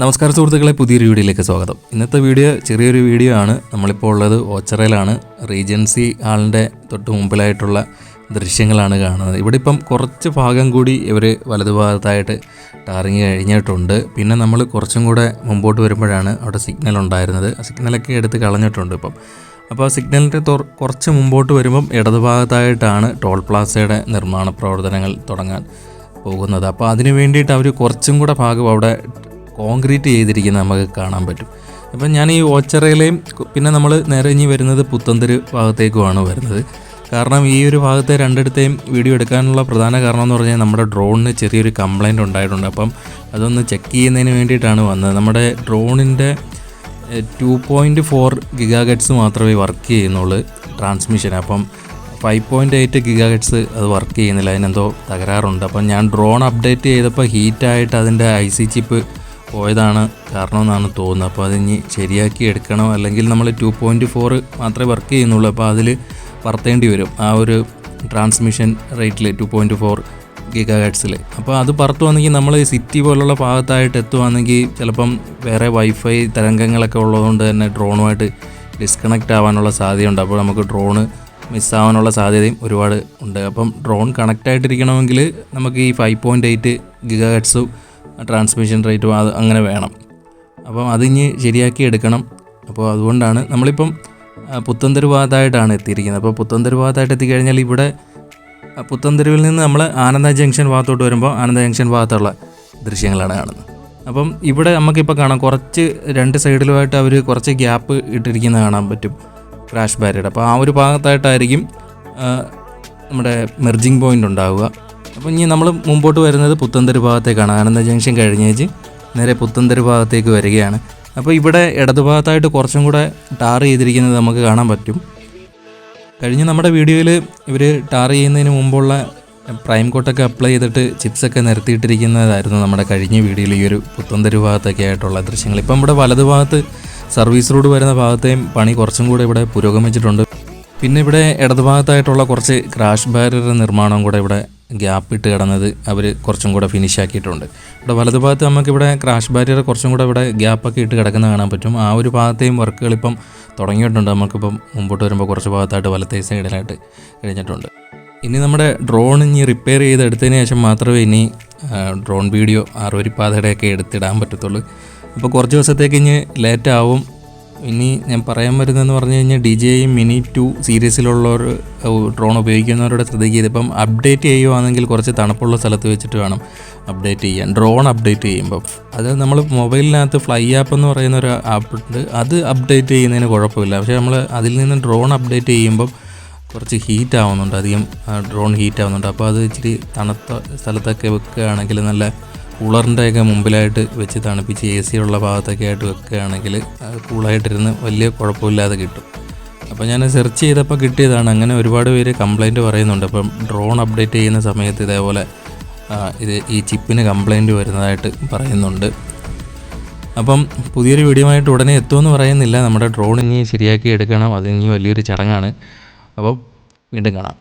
നമസ്കാരം സുഹൃത്തുക്കളെ പുതിയൊരു വീഡിയോയിലേക്ക് സ്വാഗതം. ഇന്നത്തെ വീഡിയോ ചെറിയൊരു വീഡിയോ ആണ്. നമ്മളിപ്പോൾ ഉള്ളത് ഓച്ചറയിലാണ്. റീജൻസി ആളിന്റെ തൊട്ട് മുമ്പിലായിട്ടുള്ള ദൃശ്യങ്ങളാണ് കാണുന്നത്. ഇവിടെ ഇപ്പം കുറച്ച് ഭാഗം കൂടി ഇവർ വലതുഭാഗത്തായിട്ട് ടാറിങ് കഴിഞ്ഞിട്ടുണ്ട്. പിന്നെ നമ്മൾ കുറച്ചും കൂടെ മുമ്പോട്ട് വരുമ്പോഴാണ് അവിടെ സിഗ്നൽ ഉണ്ടായിരുന്നത്. ആ സിഗ്നലൊക്കെ എടുത്ത് കളഞ്ഞിട്ടുണ്ട് ഇപ്പം. അപ്പോൾ ആ സിഗ്നലിന്റെ കുറച്ച് മുമ്പോട്ട് വരുമ്പം ഇടതുഭാഗത്തായിട്ടാണ് ടോൾ പ്ലാസയുടെ നിർമ്മാണ പ്രവർത്തനങ്ങൾ തുടങ്ങാൻ പോകുന്നത്. അപ്പോൾ അതിന് വേണ്ടിയിട്ട് അവർ കുറച്ചും കൂടെ ഭാഗം അവിടെ കോൺക്രീറ്റ് ചെയ്തിരിക്കുന്നത് നമുക്ക് കാണാൻ പറ്റും. അപ്പം ഞാൻ ഈ ഓച്ചറയിലെയും പിന്നെ നമ്മൾ നേരെ ഇനി വരുന്നത് പുത്തന്തര് ഭാഗത്തേക്കുമാണ് വരുന്നത്. കാരണം ഈ ഒരു ഭാഗത്തെ രണ്ടിടത്തെയും വീഡിയോ എടുക്കാനുള്ള പ്രധാന കാരണം എന്ന് പറഞ്ഞാൽ നമ്മുടെ ഡ്രോണിന് ചെറിയൊരു കംപ്ലൈന്റ് ഉണ്ടായിട്ടുണ്ട്. അപ്പം അതൊന്ന് ചെക്ക് ചെയ്യുന്നതിന് വേണ്ടിയിട്ടാണ് വന്നത്. നമ്മുടെ ഡ്രോണിന്റെ ടു പോയിന്റ് ഫോർ ഗിഗാഗട്സ് മാത്രമേ വർക്ക് ചെയ്യുന്നുള്ളൂ ട്രാൻസ്മിഷൻ. അപ്പം ഫൈവ് പോയിന്റ് എയ്റ്റ് ഗിഗാഗട്സ് അത് വർക്ക് ചെയ്യുന്നില്ല. അതിനെന്തോ തകരാറുണ്ട്. അപ്പം ഞാൻ ഡ്രോൺ അപ്ഡേറ്റ് ചെയ്തപ്പോൾ ഹീറ്റായിട്ട് അതിന്റെ ഐ സി ചിപ്പ് പോയതാണ് കാരണമെന്നാണ് തോന്നുന്നത്. അപ്പോൾ അതിനി ശരിയാക്കി എടുക്കണം. അല്ലെങ്കിൽ നമ്മൾ ടു പോയിന്റ് ഫോർ മാത്രമേ വർക്ക് ചെയ്യുന്നുള്ളൂ. അപ്പോൾ അതിൽ പറത്തേണ്ടി വരും. ആ ഒരു ട്രാൻസ്മിഷൻ റേറ്റിൽ ടു പോയിന്റ് ഫോർ ഗിഗാ ഹെഡ്സിൽ അപ്പോൾ അത് പറത്തുവാണെങ്കിൽ നമ്മൾ സിറ്റി പോലുള്ള ഭാഗത്തായിട്ട് എത്തുവാണെങ്കിൽ ചിലപ്പം വേറെ വൈഫൈ തരംഗങ്ങളൊക്കെ ഉള്ളതുകൊണ്ട് തന്നെ ഡ്രോണുമായിട്ട് ഡിസ്കണക്റ്റ് ആവാനുള്ള സാധ്യതയുണ്ട്. അപ്പോൾ നമുക്ക് ഡ്രോണ് മിസ്സാവാനുള്ള സാധ്യതയും ഒരുപാട് ഉണ്ട്. അപ്പം ഡ്രോൺ കണക്റ്റ് ആയിട്ടിരിക്കണമെങ്കിൽ നമുക്ക് ഈ ഫൈവ് പോയിന്റ് എയ്റ്റ് ഗിഗാ ഹെഡ്സും ട്രാൻസ്മിഷൻ റേറ്റും അത് അങ്ങനെ വേണം. അപ്പം അതിഞ്ഞ് ശരിയാക്കി എടുക്കണം. അപ്പോൾ അതുകൊണ്ടാണ് നമ്മളിപ്പം ആ, ഭാഗത്തായിട്ടാണ് എത്തിയിരിക്കുന്നത്. അപ്പോൾ പുത്തൻതെരു ഭാഗത്തായിട്ട് എത്തിക്കഴിഞ്ഞാൽ ഇവിടെ പുത്തന്തരുവിൽ നിന്ന് നമ്മൾ ആനന്ദ ജംഗ്ഷൻ ഭാഗത്തോട്ട് വരുമ്പോൾ ആനന്ദ ജംഗ്ഷൻ ഭാഗത്തുള്ള ദൃശ്യങ്ങളാണ് കാണുന്നത്. അപ്പം ഇവിടെ നമുക്കിപ്പോൾ കാണാം കുറച്ച് രണ്ട് സൈഡിലുമായിട്ട് അവർ കുറച്ച് ഗ്യാപ്പ് ഇട്ടിരിക്കുന്നത് കാണാൻ പറ്റും ക്രാഷ് ബാരിയർ അപ്പോൾ ആ ഒരു ഭാഗത്തായിട്ടായിരിക്കും നമ്മുടെ മെർജിങ് പോയിന്റ് ഉണ്ടാവുക. അപ്പോൾ ഇനി നമ്മൾ മുമ്പോട്ട് വരുന്നത് പുത്തൻതെരു ഭാഗത്തേക്കാണ്. ആനന്ദ ജംഗ്ഷൻ കഴിഞ്ഞേച്ച് നേരെ പുത്തൻതെരു ഭാഗത്തേക്ക് വരികയാണ്. അപ്പോൾ ഇവിടെ ഇടതുഭാഗത്തായിട്ട് കുറച്ചും കൂടെ ടാർ ചെയ്തിരിക്കുന്നത് നമുക്ക് കാണാൻ പറ്റും. കഴിഞ്ഞ നമ്മുടെ വീഡിയോയിൽ ഇവർ ടാർ ചെയ്യുന്നതിന് മുമ്പുള്ള പ്രൈം കോട്ടൊക്കെ അപ്ലൈ ചെയ്തിട്ട് ചിപ്സൊക്കെ നിരത്തിയിട്ടിരിക്കുന്നതായിരുന്നു നമ്മുടെ കഴിഞ്ഞ വീഡിയോയിൽ ഈ ഒരു പുത്തൻതെരു ഭാഗത്തൊക്കെ ആയിട്ടുള്ള ദൃശ്യങ്ങൾ. ഇപ്പം ഇവിടെ വലതു ഭാഗത്ത് സർവീസ് റോഡ് വരുന്ന ഭാഗത്തെയും പണി കുറച്ചും കൂടെ ഇവിടെ പുരോഗമിച്ചിട്ടുണ്ട്. പിന്നെ ഇവിടെ ഇടതുഭാഗത്തായിട്ടുള്ള കുറച്ച് ക്രാഷ് ബാരിയർ നിർമ്മാണം കൂടെ ഇവിടെ ഗ്യാപ്പ് ഇട്ട് കിടന്നത് അവർ കുറച്ചും കൂടെ ഫിനിഷ് ആക്കിയിട്ടുണ്ട്. ഇവിടെ വലതുഭാഗത്ത് നമുക്കിവിടെ ക്രാഷ് ബാരിയർ കുറച്ചും കൂടെ ഇവിടെ ഗ്യാപ്പൊക്കെ ഇട്ട് കിടക്കുന്ന കാണാൻ പറ്റും. ആ ഒരു ഭാഗത്തെയും വർക്കുകൾ ഇപ്പം തുടങ്ങിയിട്ടുണ്ട്. നമുക്കിപ്പം മുമ്പോട്ട് വരുമ്പോൾ കുറച്ച് ഭാഗത്തായിട്ട് വലത്തെ സൈഡിലായിട്ട് കഴിഞ്ഞിട്ടുണ്ട്. ഇനി നമ്മുടെ ഡ്രോൺ ഇനി റിപ്പയർ ചെയ്തെടുത്തതിന് ശേഷം മാത്രമേ ഇനി ഡ്രോൺ വീഡിയോ ആറുവരിപ്പാതയുടെയൊക്കെ എടുത്തിടാൻ പറ്റത്തുള്ളൂ. അപ്പോൾ കുറച്ച് ദിവസത്തേക്ക് ഇനി ലേറ്റ് ആവും. ഇനി ഞാൻ പറയാൻ വരുന്നതെന്ന് പറഞ്ഞു കഴിഞ്ഞാൽ ഡി ജെ മിനി ടു സീരീസിലുള്ളവർ ഡ്രോൺ ഉപയോഗിക്കുന്നവരുടെ ശ്രദ്ധിക്കുക ഇതിപ്പം അപ്ഡേറ്റ് ചെയ്യുവാണെങ്കിൽ കുറച്ച് തണുപ്പുള്ള സ്ഥലത്ത് വെച്ചിട്ട് വേണം അപ്ഡേറ്റ് ചെയ്യാൻ ഡ്രോൺ അപ്ഡേറ്റ് ചെയ്യുമ്പം. അത് നമ്മൾ മൊബൈലിനകത്ത് ഫ്ലൈ ആപ്പ് എന്ന് പറയുന്ന ഒരു ആപ്പ് ഉണ്ട് അത് അപ്ഡേറ്റ് ചെയ്യുന്നതിന് കുഴപ്പമില്ല. പക്ഷേ നമ്മൾ അതിൽ നിന്ന് ഡ്രോൺ അപ്ഡേറ്റ് ചെയ്യുമ്പം കുറച്ച് ഹീറ്റ് ആവുന്നുണ്ട് അധികം ഡ്രോൺ ഹീറ്റ് ആവുന്നുണ്ട്. അപ്പോൾ അത് ഇച്ചിരി തണുത്ത സ്ഥലത്തൊക്കെ വെക്കുകയാണെങ്കിൽ നല്ല കൂളറിന്റെയൊക്കെ മുമ്പിലായിട്ട് വെച്ച് തണുപ്പിച്ച് എ സി ഉള്ള ഭാഗത്തൊക്കെ ആയിട്ട് വെക്കുകയാണെങ്കിൽ കൂളായിട്ടിരുന്ന് വലിയ കുഴപ്പമില്ലാതെ കിട്ടും. അപ്പോൾ ഞാൻ സെർച്ച് ചെയ്തപ്പോൾ കിട്ടിയതാണ്. അങ്ങനെ ഒരുപാട് പേര് കംപ്ലൈന്റ് പറയുന്നുണ്ട്. അപ്പം ഡ്രോൺ അപ്ഡേറ്റ് ചെയ്യുന്ന സമയത്ത് ഇതേപോലെ ഇത് ഈ ചിപ്പിന് കംപ്ലൈന്റ് വരുന്നതായിട്ട് പറയുന്നുണ്ട്. അപ്പം പുതിയൊരു വീഡിയോ ആയിട്ട് ഉടനെ എത്തുമെന്ന് പറയുന്നില്ല. നമ്മുടെ ഡ്രോൺ ഇനി ശരിയാക്കി എടുക്കണം. അത് ഇനി വലിയൊരു ചടങ്ങാണ്. അപ്പോൾ വീണ്ടും കാണാം.